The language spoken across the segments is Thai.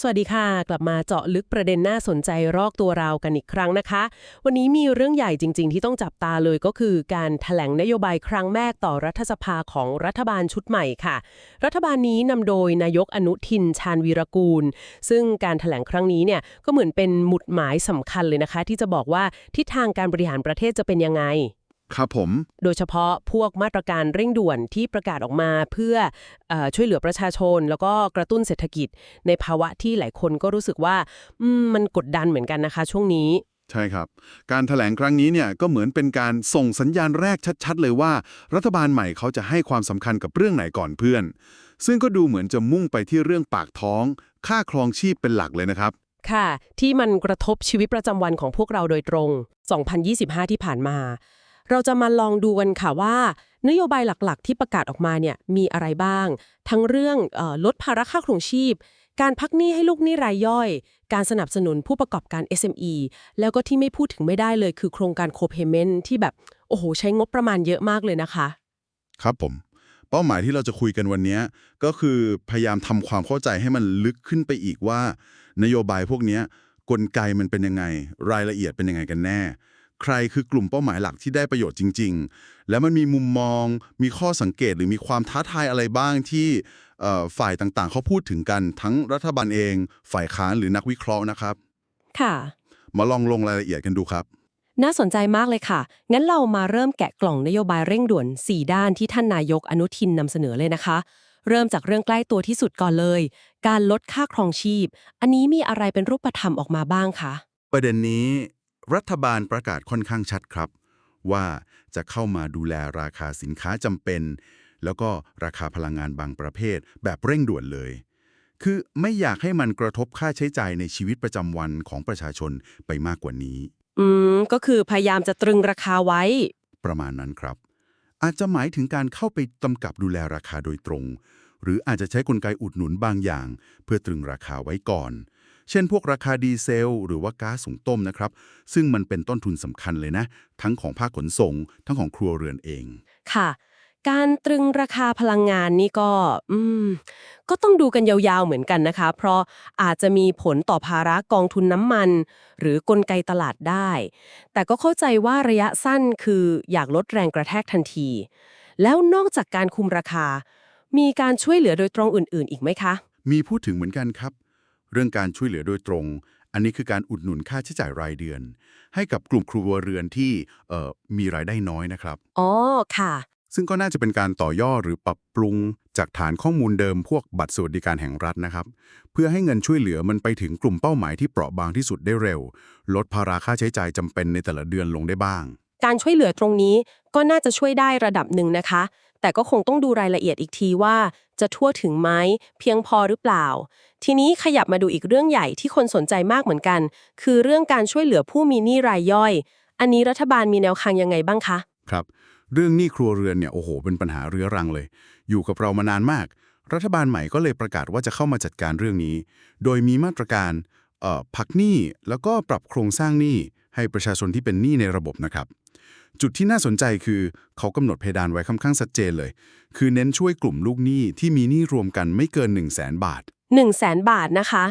สวัสดีค่ะ กลับมาเจาะลึกประเด็นน่าสนใจรอกตัวเรากันอีกครั้งนะคะ วันนี้มีเรื่องใหญ่จริง ๆ ที่ต้องจับตาเลยก็คือการถแถลงนโยบายครั้งแรกต่อรัฐสภาของรัฐบาลชุดใหม่ค่ะ รัฐบาลนี้นำโดยนายกอนุทินชาญวีรกูล ซึ่งการถแถลงครั้งนี้เนี่ยก็เหมือนเป็นหมุดหมายสำคัญเลยนะคะ ที่จะบอกว่าทิศทางการบริหารประเทศจะเป็นยังไง ครับผม โดยเฉพาะพวกมาตรการเร่งด่วนที่ประกาศออกมาเพื่อเออช่วยเหลือประชาชน แล้วก็กระตุ้นเศรษฐกิจ ในภาวะที่หลายคนก็รู้สึกว่าอืมมันกดดันเหมือนกันนะคะ ช่วงนี้ ใช่ครับ การถแถลงครั้งนี้เนี่ยก็เหมือนเป็นการส่งสัญญาณแรกชัด ๆ เลยว่า รัฐบาลใหม่เขาจะให้ความสำคัญกับเรื่องไหนก่อนเพื่อน ซึ่งก็ดูเหมือนจะมุ่งไปที่เรื่องปากท้อง ค่าครองชีพเป็นหลักเลยนะครับค่ะ ที่มันกระทบชีวิตประจำวันของพวกเราโดยตรง 2025 ที่ผ่านมา เราจะมาลองดูกันค่ะว่า นโยบายหลักๆ ที่ประกาศออกมาเนี่ยมีอะไรบ้าง ทั้งเรื่องออลดภาระค่าครองชีพ การพักหนี้ให้ลูกหนี้รายย่อย การสนับสนุนผู้ประกอบการ SME แล้วก็ที่ไม่พูดถึงไม่ได้เลย คือโครงการโคเพเมนที่แบบโอ้โหใช้งบประมาณเยอะมากเลยนะคะ ครับผมเป้าหมายที่เราจะคุยกันวันนี้ก็คือพยายามทำความเข้าใจให้มันลึกขึ้นไปอีกว่า นโยบายพวกนี้กลไกมันเป็นยังไง รายละเอียดเป็นยังไงกันแน่ ใครคือกลุ่มเป้าหมายหลักที่ได้ประโยชน์จริง ๆ แล้วมันมีมุมมอง มีข้อสังเกตหรือมีความท้าทายอะไรบ้างที่เอ่อฝ่ายต่างๆ เขาพูดถึงกันทั้งรัฐบาลเอง ฝ่ายค้านหรือนักวิเคราะห์นะครับ ค่ะ มาลองลงรายละเอียดกันดูครับ น่าสนใจมากเลยค่ะ งั้นเรามาเริ่มแกะกล่องนโยบายเร่งด่วน 4 ด้านที่ท่านนายกอนุทินนำเสนอเลยนะคะ เริ่มจากเรื่องใกล้ตัวที่สุดก่อนเลย การลดค่าครองชีพ อันนี้มีอะไรเป็นรูปธรรมออกมาบ้างคะประเด็นนี้ รัฐบาลประกาศค่อนข้างชัดครับ ว่าจะเข้ามาดูแลราคาสินค้าจำเป็น แล้วก็ราคาพลังงานบางประเภท แบบเร่งด่วนเลย คือไม่อยากให้มันกระทบค่าใช้จ่ายในชีวิตประจำวันของประชาชนไปมากกว่านี้ อืม ก็คือพยายามจะตรึงราคาไว้ ประมาณนั้นครับ อาจจะหมายถึงการเข้าไปกำกับดูแลราคาโดยตรง หรืออาจจะใช้กลไกอุดหนุนบางอย่าง เพื่อตรึงราคาไว้ก่อน เช่นพวกราคาดีเซล หรือว่าก๊าซสูงต้มนะครับ ซึ่งมันเป็นต้นทุนสำคัญเลยนะ ทั้งของภาคขนส่ง ทั้งของครัวเรือนเอง ค่ะ การตรึงราคาพลังงานนี่ก็ อืม ก็ต้องดูกันยาวๆเหมือนกันนะคะ เพราะอาจจะมีผลต่อภาระกองทุนน้ำมัน หรือกลไกตลาดได้ แต่ก็เข้าใจว่าระยะสั้นคืออยากลดแรงกระแทกทันที แล้วนอกจากการคุมราคา มีการช่วยเหลือโดยตรงอื่น ๆ อีกไหมคะ มีพูดถึงเหมือนกันครับ เรื่องการช่วยเหลือโดยตรง อันนี้คือการอุดหนุนค่าใช้จ่ายรายเดือน ให้กับกลุ่มครัวเรือนที่เอ่อมีรายได้น้อยนะครับ อ๋อ ค่ะ ซึ่งก็น่าจะเป็นการต่อยอดหรือปรับปรุงจากฐานข้อมูลเดิมพวกบัตรสวัสดิการแห่งรัฐนะครับ เพื่อให้เงินช่วยเหลือมันไปถึงกลุ่มเป้าหมายที่เปราะบางที่สุดได้เร็ว ลดภาระค่าใช้จ่ายจำเป็นในแต่ละเดือนลงได้บ้าง การช่วยเหลือตรงนี้ก็น่าจะช่วยได้ระดับหนึ่งนะคะ แต่ก็คงต้องดูรายละเอียดอีกทีว่า จะทั่วถึงไหมเพียงพอหรือเปล่า ทีนี้ขยับมาดูอีกเรื่องใหญ่ที่คนสนใจมากเหมือนกัน คือเรื่องการช่วยเหลือผู้มีหนี้รายย่อย อันนี้รัฐบาลมีแนวทางยังไงบ้างคะครับเรื่องหนี้ครัวเรือนเนี่ยโอ้โหเป็นปัญหาเรื้อรังเลย อยู่กับเรามานานมาก รัฐบาลใหม่ก็เลยประกาศว่าจะเข้ามาจัดการเรื่องนี้ โดยมีมาตรการเอ่อพักหนี้แล้วก็ปรับโครงสร้างหนี้ให้ประชาชนที่เป็นหนี้ในระบบนะครับ จุดที่น่าสนใจคือเขากำหนดเพดานไว้ค่อนข้างชัดเจนเลย คือเน้นช่วยกลุ่มลูกหนี้ที่มีหนี้รวมกันไม่เกิน 1 0 0 0 0แบาท 1 0 0 0 0แสนบาทนะคะ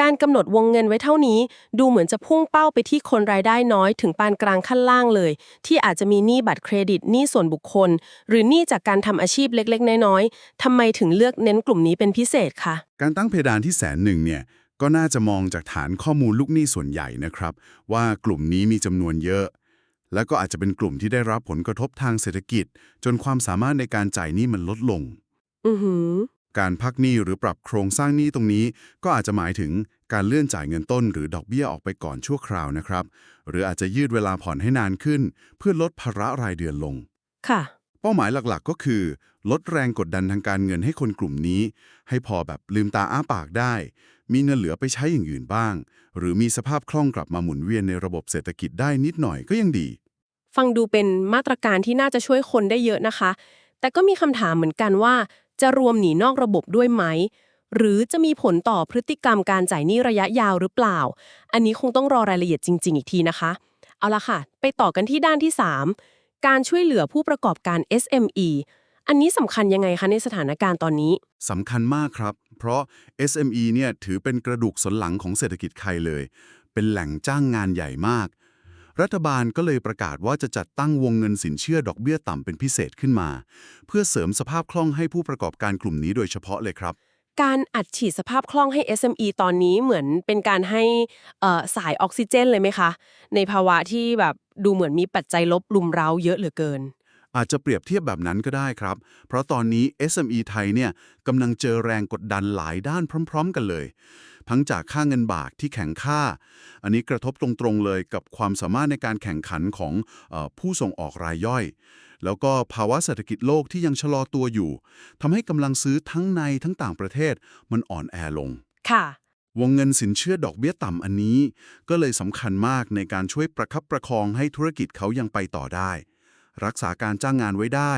การกำหนดวงเงินไว้เท่านี้ ดูเหมือนจะพุ่งเป้าไปที่คนรายได้น้อยถึงปานกลางขั้นล่างเลย ที่อาจจะมีหนี้บัตรเครดิตหนี้ส่วนบุคคล หรือหนี้จากการทำอาชีพเล็กๆ น้อยๆทำไมถึงเลือกเน้นกลุ่มนี้เป็นพิเศษคะการตั้งเพดานที่แสนหนึ่งเนี่ยก็น่าจะมองจากฐานข้อมูลลูกหนี้ส่วนใหญ่นะครับ ว่ากลุ่มนี้มีจำนวนเยอะ แล้วก็อาจจะเป็นกลุ่มที่ได้รับผลกระทบทางเศรษฐกิจ จนความสามารถในการจ่ายหนี้มันลดลง อือหือ การพักหนี้หรือปรับโครงสร้างหนี้ตรงนี้ ก็อาจจะหมายถึงการเลื่อนจ่ายเงินต้นหรือดอกเบี้ยออกไปก่อนชั่วคราวนะครับ หรืออาจจะยืดเวลาผ่อนให้นานขึ้น เพื่อลดภาระรายเดือนลง ค่ะ เป้าหมายหลักๆ ก็คือ ลดแรงกดดันทางการเงินให้คนกลุ่มนี้ ให้พอแบบลืมตาอ้าปากได้ มีเงินเหลือไปใช้อย่างอื่นบ้าง หรือมีสภาพคล่องกลับมาหมุนเวียนในระบบเศรษฐกิจได้นิดหน่อยก็ยังดี ฟังดูเป็นมาตรการที่น่าจะช่วยคนได้เยอะนะคะ แต่ก็มีคำถามเหมือนกันว่า จะรวมหนีนอกระบบด้วยไหม หรือจะมีผลต่อพฤติกรรมการจ่ายหนี้ระยะยาวหรือเปล่า อันนี้คงต้องรอรายละเอียดจริง ๆ อีกทีนะคะ เอาละค่ะ ไปต่อกันที่ด้านที่ 3 การช่วยเหลือผู้ประกอบการ SME อันนี้สำคัญยังไงคะในสถานการณ์ตอนนี้ สำคัญมากครับ เพราะ SME เนี่ยถือเป็นกระดูกสันหลังของเศรษฐกิจไทยเลย เป็นแหล่งจ้างงานใหญ่มาก รัฐบาลก็เลยประกาศว่าจะจัดตั้งวงเงินสินเชื่อดอกเบี้ยต่ำเป็นพิเศษขึ้นมา เพื่อเสริมสภาพคล่องให้ผู้ประกอบการกลุ่มนี้โดยเฉพาะเลยครับ การอัดฉีดสภาพคล่องให้ SME ตอนนี้เหมือนเป็นการให้สายออกซิเจนเลยไหมคะ ในภาวะที่แบบดูเหมือนมีปัจจัยลบลุมเร้าเยอะเหลือเกิน อาจจะเปรียบเทียบแบบนั้นก็ได้ครับ เพราะตอนนี้ SME ไทยเนี่ยกำลังเจอแรงกดดันหลายด้านพร้อม ๆ กันเลยทั้งจากค่าเงินบาทที่แข็งค่า อันนี้กระทบตรงๆเลยกับความสามารถในการแข่งขันของอผู้ส่งออกรายย่อย แล้วก็ภาวะเศรษฐกิจโลกที่ยังชะลอตัวอยู่ทำให้กำลังซื้อทั้งในทั้งต่างประเทศมันอ่อนแอลง ค่ะ วงเงินสินเชื่อดอกเบี้ยต่ำอันนี้ ก็เลยสำคัญมากในการช่วยประคับประคองให้ธุรกิจเขายังไปต่อได้ รักษาการจ้างงานไว้ได้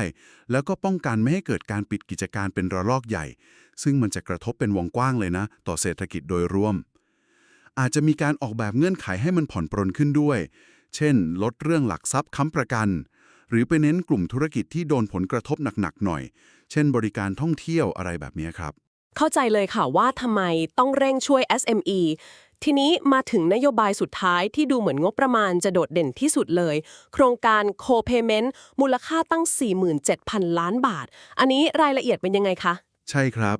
แล้วก็ป้องกันไม่ให้เกิดการปิดกิจการเป็นระลอกใหญ่ ซึ่งมันจะกระทบเป็นวงกว้างเลยนะ ต่อเศรษฐกิจโดยรวม อาจจะมีการออกแบบเงื่อนไขให้มันผ่อนปรนขึ้นด้วย เช่น ลดเรื่องหลักทรัพย์ค้ำประกัน หรือไปเน้นกลุ่มธุรกิจที่โดนผลกระทบหนักๆหน่อย เช่น บริการท่องเที่ยวอะไรแบบนี้ครับ เข้าใจเลยค่ะว่าทำไมต้องเร่งช่วย SME ทีนี้มาถึงนโยบายสุดท้ายที่ดูเหมือนงบประมาณจะโดดเด่นที่สุดเลย โครงการ Co-Payment มูลค่าตั้ง 47,000 ล้านบาท อันนี้รายละเอียดเป็นยังไงคะ ใช่ครับ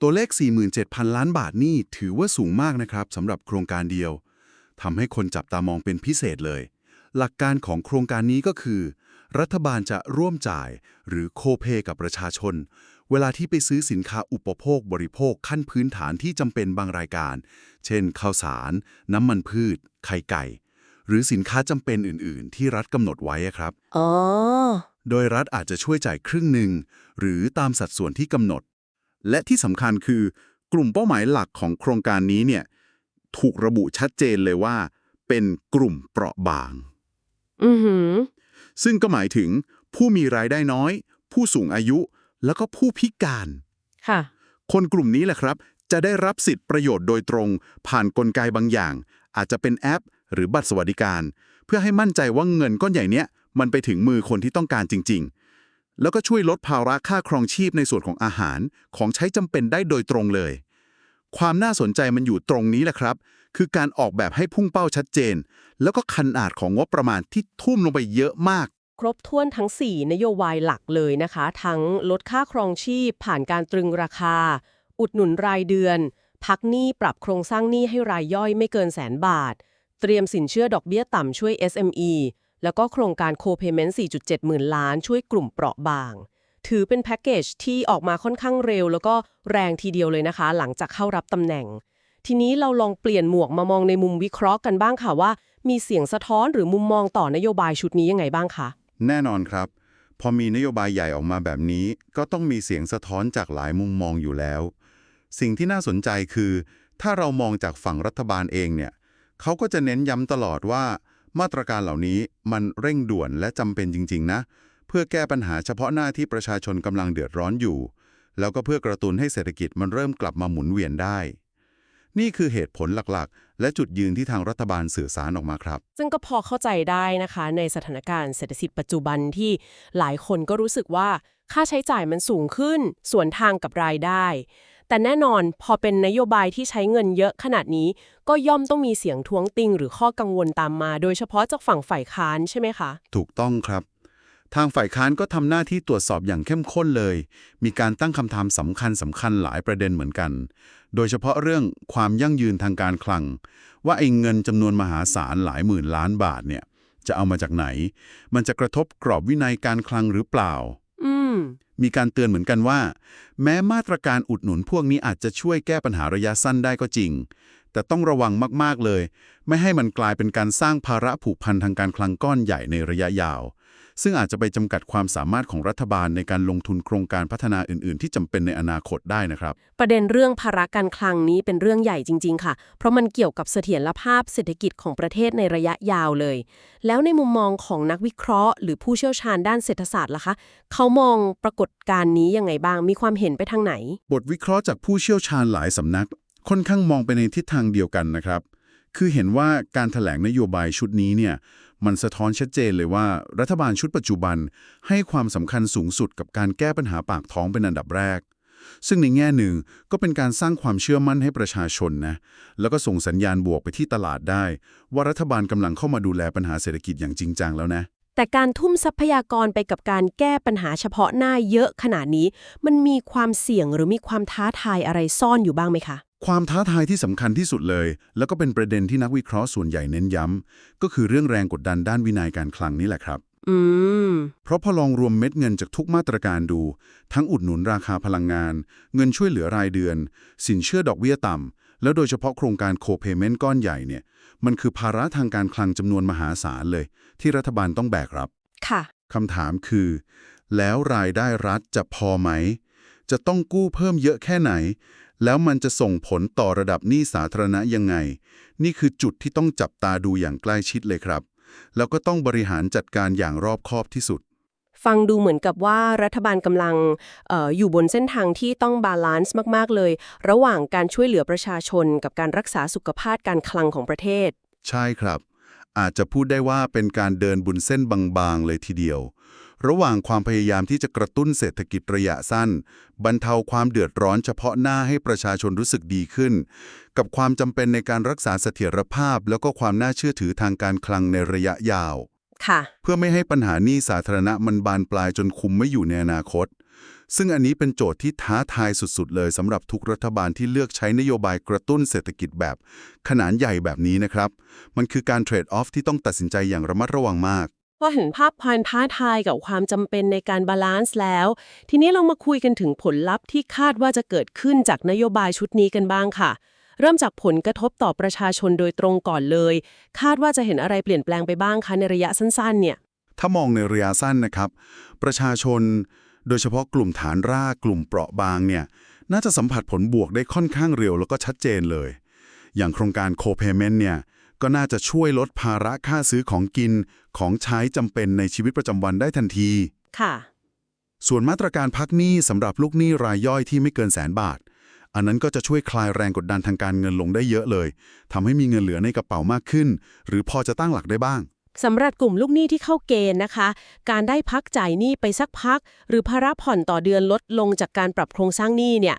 ตัวเลข 47,000 ล้านบาทนี่ถือว่าสูงมากนะครับสำหรับโครงการเดียวทำให้คนจับตามองเป็นพิเศษเลย หลักการของโครงการนี้ก็คือ รัฐบาลจะร่วมจ่ายหรือโคเ a y กับประชาชน เวลาที่ไปซื้อสินค้าอุปโภคบริโภคขั้นพื้นฐานที่จำเป็นบางรายการ เช่น ข้าวสาร น้ำมันพืช ไข่ไก่ หรือสินค้าจำเป็นอื่น ๆ ที่รัฐกำหนดไว้อะครับอ๋อโดยรัฐอาจจะช่วยจ่ายครึ่งหนึ่ง หรือตามสัดส่วนที่กำหนด และที่สำคัญคือกลุ่มเป้าหมายหลักของโครงการนี้เนี่ยถูกระบุชัดเจนเลยว่า เป็นกลุ่มเปราะบาง อือหือ ซึ่งก็หมายถึงผู้มีรายได้น้อย ผู้สูงอายุ แล้วก็ผู้พิการ ค่ะ คนกลุ่มนี้แหละครับ จะได้รับสิทธิ์ประโยชน์โดยตรง ผ่านนกลไกบางอย่าง อาจจะเป็นแอป หรือบัตรสวัสดิการ เพื่อให้มั่นใจว่าเงินก้อนใหญ่เนี้ยมันไปถึงมือคนที่ต้องการจริง ๆ แล้วก็ช่วยลดภาระค่าครองชีพในส่วนของอาหารของใช้จำเป็นได้โดยตรงเลย ความน่าสนใจมันอยู่ตรงนี้แหละครับ คือการออกแบบให้พุ่งเป้าชัดเจน แล้วก็ขนาดของงบประมาณที่ทุ่มลงไปเยอะมาก ครบถ้วนทั้ง 4 นโยบายหลักเลยนะคะ ทั้งลดค่าครองชีพ ผ่านการตรึงราคา อุดหนุนรายเดือน พักหนี้ปรับโครงสร้างหนี้ให้รายย่อยไม่เกินแสนบาท เตรียมสินเชื่อดอกเบี้ยต่ำช่วย SME แล้วก็โครงการ Co-Payment 4.7 หมื่นล้านช่วยกลุ่มเปราะบาง ถือเป็นแพ็กเกจที่ออกมาค่อนข้างเร็ว แล้วก็แรงทีเดียวเลยนะคะ หลังจากเข้ารับตำแหน่ง ทีนี้เราลองเปลี่ยนหมวกมามองในมุมวิเคราะห์กันบ้างค่ะว่า มีเสียงสะท้อนหรือมุมมองต่อนโยบายชุดนี้ยังไงบ้างคะแน่นอนครับ พอมีนโยบายใหญ่ออกมาแบบนี้ ก็ต้องมีเสียงสะท้อนจากหลายมุมมองอยู่แล้ว สิ่งที่น่าสนใจคือ ถ้าเรามองจากฝั่งรัฐบาลเองเนี่ยเขาก็จะเน้นย้ำตลอดว่า มาตรการเหล่านี้มันเร่งด่วนและจำเป็นจริง ๆ นะ เพื่อแก้ปัญหาเฉพาะหน้าที่ประชาชนกำลังเดือดร้อนอยู่ แล้วก็เพื่อกระตุ้นให้เศรษฐกิจมันเริ่มกลับมาหมุนเวียนได้ นี่คือเหตุผลหลักๆ และจุดยืนที่ทางรัฐบาลสื่อสารออกมาครับ ซึ่งก็พอเข้าใจได้นะคะ ในสถานการณ์เศรษฐกิจปัจจุบันที่หลายคนก็รู้สึกว่าค่าใช้จ่ายมันสูงขึ้น ส่วนทางกับรายได้ แต่แน่นอนพอเป็นนโยบายที่ใช้เงินเยอะขนาดนี้ ก็ย่อมต้องมีเสียงท้วงติงหรือข้อกังวลตามมา โดยเฉพาะจากฝั่งฝ่ายค้านใช่ไหมคะ ถูกต้องครับ ทางฝ่ายค้านก็ทำหน้าที่ตรวจสอบอย่างเข้มข้นเลย มีการตั้งคำถามสำคัญสำคัญหลายประเด็นเหมือนกัน โดยเฉพาะเรื่องความยั่งยืนทางการคลัง ว่าไอ้เงินจำนวนมหาศาลหลายหมื่นล้านบาทเนี่ยจะเอามาจากไหน มันจะกระทบกรอบวินัยการคลังหรือเปล่าอืมมีการเตือนเหมือนกันว่า แม้มาตรการอุดหนุนพวกนี้อาจจะช่วยแก้ปัญหาระยะสั้นได้ก็จริง แต่ต้องระวังมาก ๆ เลย ไม่ให้มันกลายเป็นการสร้างภาระผูกพันทางการคลังก้อนใหญ่ในระยะยาว ซึ่งอาจจะไปจำกัดความสามารถของรัฐบาลในการลงทุนโครงการพัฒนาอื่น ๆ ที่จำเป็นในอนาคตได้นะครับ ประเด็นเรื่องภาระการคลังนี้เป็นเรื่องใหญ่จริง ๆ ค่ะ เพราะมันเกี่ยวกับเสถียรภาพเศรษฐกิจของประเทศในระยะยาวเลย แล้วในมุมมองของนักวิเคราะห์ หรือผู้เชี่ยวชาญด้านเศรษฐศาสตร์ล่ะคะ เขามองปรากฏการณ์นี้ยังไงบ้าง มีความเห็นไปทางไหน บทวิเคราะห์จากผู้เชี่ยวชาญหลายสำนัก ค่อนข้างมองไปในทิศทางเดียวกันนะครับ คือเห็นว่าการถแถลงนโยบายชุดนี้เนี่ย มันสะท้อนชัดเจนเลยว่า รัฐบาลชุดปัจจุบันให้ความสำคัญสูงสุดกับการแก้ปัญหาปากท้องเป็นอันดับแรก ซึ่งในแง่หนึ่งก็เป็นการสร้างความเชื่อมั่นให้ประชาชนนะ แล้วก็ส่งสัญญาณบวกไปที่ตลาดได้ ว่ารัฐบาลกำลังเข้ามาดูแลปัญหาเศรษฐกิจอย่างจริงจังแล้วนะแต่การทุ่มทรัพยากรไปกับการแก้ปัญหาเฉพาะหน้าเยอะขนาดนี้ มันมีความเสี่ยงหรือมีความท้าทายอะไรซ่อนอยู่บ้างไหมคะ ความท้าทายที่สำคัญที่สุดเลย แล้วก็เป็นประเด็นที่นักวิเคราะห์ส่วนใหญ่เน้นย้ำ ก็คือเรื่องแรงกดดันด้านวินัยการคลังนี่แหละครับ อืม เพราะพอลองรวมเม็ดเงินจากทุกมาตรการดู ทั้งอุดหนุนราคาพลังงาน เงินช่วยเหลือรายเดือน สินเชื่อดอกเบี้ยต่ำ แล้วโดยเฉพาะโครงการโคเพเมนต์ก้อนใหญ่เนี่ย มันคือภาระทางการคลังจำนวนมหาศาลเลย ที่รัฐบาลต้องแบกรับ ค่ะคำถามคือ แล้วรายได้รัฐจะพอไหม จะต้องกู้เพิ่มเยอะแค่ไหน แล้วมันจะส่งผลต่อระดับหนี้สาธารณะยังไง นี่คือจุดที่ต้องจับตาดูอย่างใกล้ชิดเลยครับ แล้วก็ต้องบริหารจัดการอย่างรอบคอบที่สุด ฟังดูเหมือนกับว่ารัฐบาลกำลังเอออยู่บนเส้นทางที่ต้องบาลานซ์มาก ๆ เลย ระหว่างการช่วยเหลือประชาชน กับการรักษาสุขภาพการคลังของประเทศ ใช่ครับ อาจจะพูดได้ว่าเป็นการเดินบุญเส้นบางๆเลยทีเดียว ระหว่างความพยายามที่จะกระตุ้นเศรษฐกิจระยะสั้น บรรเทาความเดือดร้อนเฉพาะหน้าให้ประชาชนรู้สึกดีขึ้น กับความจำเป็นในการรักษาเสถียรภาพ แล้วก็ความน่าเชื่อถือทางการคลังในระยะยาวค่ะเพื่อไม่ให้ปัญหาหนี้สาธารณะมันบานปลายจนคุมไม่อยู่ในอนาคต ซึ่งอันนี้เป็นโจทย์ที่ท้าทายสุดๆ เลยสำหรับทุกรัฐบาลที่เลือกใช้นโยบายกระตุ้นเศรษฐกิจแบบ ขนาดใหญ่แบบนี้นะครับ มันคือการเทรดออฟที่ต้องตัดสินใจอย่างระมัดระวังมาก พอเห็นภาพความท้าทายกับความจำเป็นในการบาลานซ์แล้ว ทีนี้เรามาคุยกันถึงผลลัพธ์ที่คาดว่าจะเกิดขึ้นจากนโยบายชุดนี้กันบ้างค่ะ เริ่มจากผลกระทบต่อประชาชนโดยตรงก่อนเลย คาดว่าจะเห็นอะไรเปลี่ยนแปลงไปบ้างคะในระยะสั้นๆ เนี่ย ถ้ามองในระยะสั้นนะครับ ประชาชน โดยเฉพาะกลุ่มฐานรากกลุ่มเปราะบางเนี่ยน่าจะสัมผัสผลบวกได้ค่อนข้างเร็วแล้วก็ชัดเจนเลย อย่างโครงการโคเพเมนต์เนี่ย ก็น่าจะช่วยลดภาระค่าซื้อของกินของใช้จำเป็นในชีวิตประจำวันได้ทันที ค่ะ ส่วนมาตรการพักหนี้สำหรับลูกหนี้รายย่อยที่ไม่เกินแสนบาท อันนั้นก็จะช่วยคลายแรงกดดันทางการเงินลงได้เยอะเลยทำให้มีเงินเหลือในกระเป๋ามากขึ้น หรือพอจะตั้งหลักได้บ้างสำหรับกลุ่มลูกหนี้ที่เข้าเกณฑ์นะคะ การได้พักจ่ายหนี้ไปสักพัก หรือภาระผ่อนต่อเดือนลดลงจากการปรับโครงสร้างหนี้เนี่ย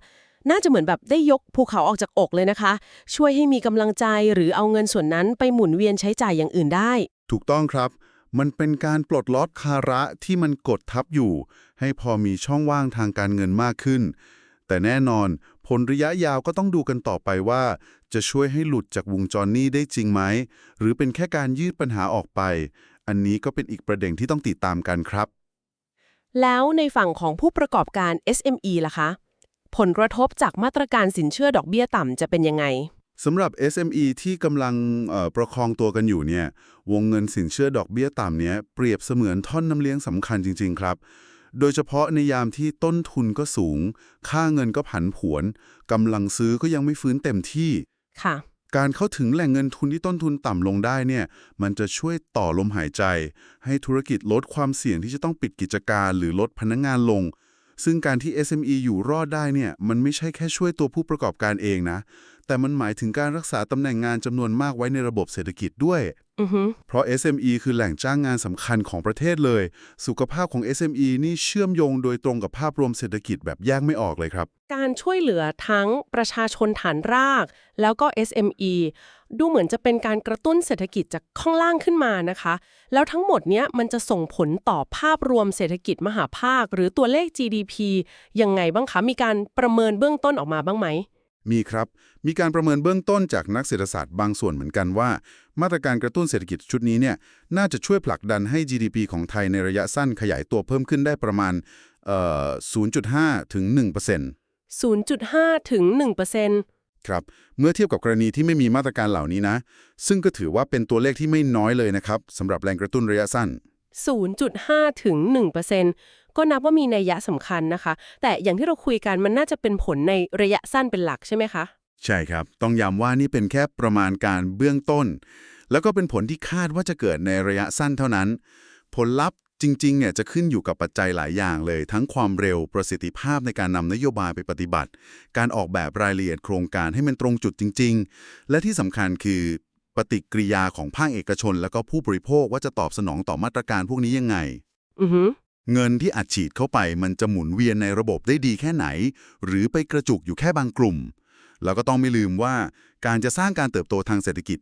น่าจะเหมือนแบบได้ยกภูเขาออกจากอกเลยนะคะ ช่วยให้มีกำลังใจหรือเอาเงินส่วนนั้นไปหมุนเวียนใช้จ่ายอย่างอื่นได้ ถูกต้องครับ มันเป็นการปลดล็อกภาระที่มันกดทับอยู่ ให้พอมีช่องว่างทางการเงินมากขึ้น แต่แน่นอนผลระยะยาวก็ต้องดูกันต่อไปว่า จะช่วยให้หลุดจากวงจรหนี้ได้จริงไหม หรือเป็นแค่การยืดปัญหาออกไป อันนี้ก็เป็นอีกประเด็นที่ต้องติดตามกันครับ แล้วในฝั่งของผู้ประกอบการ SME ล่ะคะ ผลกระทบจากมาตรการสินเชื่อดอกเบี้ยต่ำจะเป็นยังไง สำหรับ SME ที่กำลังเอ่อประคองตัวกันอยู่เนี่ยวงเงินสินเชื่อดอกเบี้ยต่ำเนี้ยเปรียบเสมือนท่อนน้ำเลี้ยงสำคัญจริง ๆ ครับ โดยเฉพาะในยามที่ต้นทุนก็สูง ค่าเงินก็ผันผวนกำลังซื้อก็ยังไม่ฟื้นเต็มที่ค่ะ การเข้าถึงแหล่งเงินทุนที่ต้นทุนต่ำลงได้เนี่ยมันจะช่วยต่อลมหายใจ ให้ธุรกิจลดความเสี่ยงที่จะต้องปิดกิจการ หรือลดพนักงานลง ซึ่งการที่ SME อยู่รอดได้เนี่ยมันไม่ใช่แค่ช่วยตัวผู้ประกอบการเองนะ แต่มันหมายถึงการรักษาตำแหน่งงานจำนวนมากไว้ในระบบเศรษฐกิจด้วยอือฮึเพราะ SME คือแหล่งจ้างงานสำคัญของประเทศเลย สุขภาพของ SME นี่เชื่อมโยงโดยตรงกับภาพรวมเศรษฐกิจแบบแยกไม่ออกเลยครับ การช่วยเหลือทั้งประชาชนฐานราก แล้วก็ SME ดูเหมือนจะเป็นการกระตุ้นเศรษฐกิจจากข้างล่างขึ้นมานะคะ แล้วทั้งหมดเนี้ยมันจะส่งผลต่อภาพรวมเศรษฐกิจมหาภาค หรือตัวเลข GDP ยังไงบ้างคะ มีการประเมินเบื้องต้นออกมาบ้างไหม มีครับ มีการประเมินเบื้องต้นจากนักเศรษฐศาสตร์บางส่วนเหมือนกันว่า มาตรการกระตุ้นเศรษฐกิจชุดนี้เนี่ยน่าจะช่วยผลักดันให้ GDP ของไทยในระยะสั้นขยายตัวเพิ่มขึ้นได้ประมาณเอ่อ0.5ถึง1% 0.5ถึง1% ครับเมื่อเทียบกับกรณีที่ไม่มีมาตรการเหล่านี้นะ ซึ่งก็ถือว่าเป็นตัวเลขที่ไม่น้อยเลยนะครับสำหรับแรงกระตุ้นระยะสั้น 0.5 ถึง 1%ก็นับว่ามีนัยยะสำคัญนะคะ แต่อย่างที่เราคุยกันมันน่าจะเป็นผลในระยะสั้นเป็นหลักใช่ไหมคะ ใช่ครับ ต้องย้ำว่านี่เป็นแค่ประมาณการเบื้องต้น แล้วก็เป็นผลที่คาดว่าจะเกิดในระยะสั้นเท่านั้น ผลลัพธ์ จริงๆเนี่ยจะขึ้นอยู่กับปัจจัยหลายอย่างเลย ทั้งความเร็วประสิทธิภาพในการนำนโยบายไปปฏิบัติ การออกแบบรายละเอียดโครงการให้มันตรงจุดจริง ๆ และที่สำคัญคือปฏิกิริยาของภาคเอกชน แล้วก็ผู้บริโภคว่าจะตอบสนองต่อมาตรการพวกนี้ยังไงอือฮึเงินที่อัดฉีดเข้าไปมันจะหมุนเวียนในระบบได้ดีแค่ไหน หรือไปกระจุกอยู่แค่บางกลุ่ม แล้วก็ต้องไม่ลืมว่าการจะสร้างการเติบโตทางเศรษฐกิจ